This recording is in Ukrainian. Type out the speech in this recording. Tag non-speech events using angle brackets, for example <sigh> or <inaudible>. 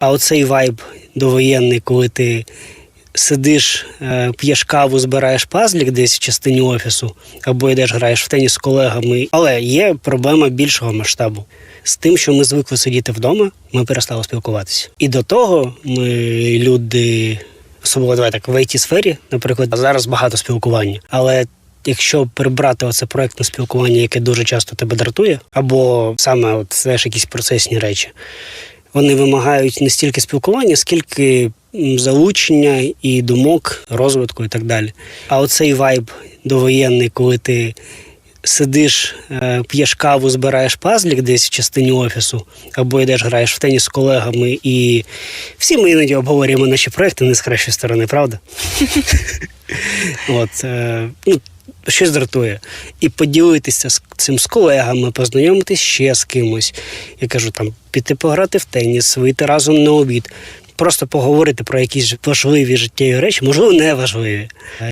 А оцей вайб довоєнний, коли ти сидиш, е, п'єш каву, збираєш пазлік десь в частині офісу, або йдеш граєш в теніс з колегами. Але є проблема більшого масштабу. З тим, що ми звикли сидіти вдома, ми перестали спілкуватися. І до того ми люди, особливо давай так в it сфері, наприклад, зараз багато спілкування. Але якщо прибрати оце проектне спілкування, яке дуже часто тебе дратує, або саме от знаєш, якісь процесні речі, вони вимагають не стільки спілкування, скільки залучення і думок, розвитку і так далі. А оцей вайб довоєнний, коли ти сидиш, е, п'єш каву, збираєш пазлік десь в частині офісу, або йдеш граєш в теніс з колегами, і всі ми іноді обговорюємо наші проекти не з кращої сторони, правда? <laughs> От, е, ну, щось дратує. І поділитися з цим з колегами, познайомитися ще з кимось. Я кажу, там піти пограти в теніс, вийти разом на обід. Просто поговорити про якісь важливі життєві речі, можливо, не важливі.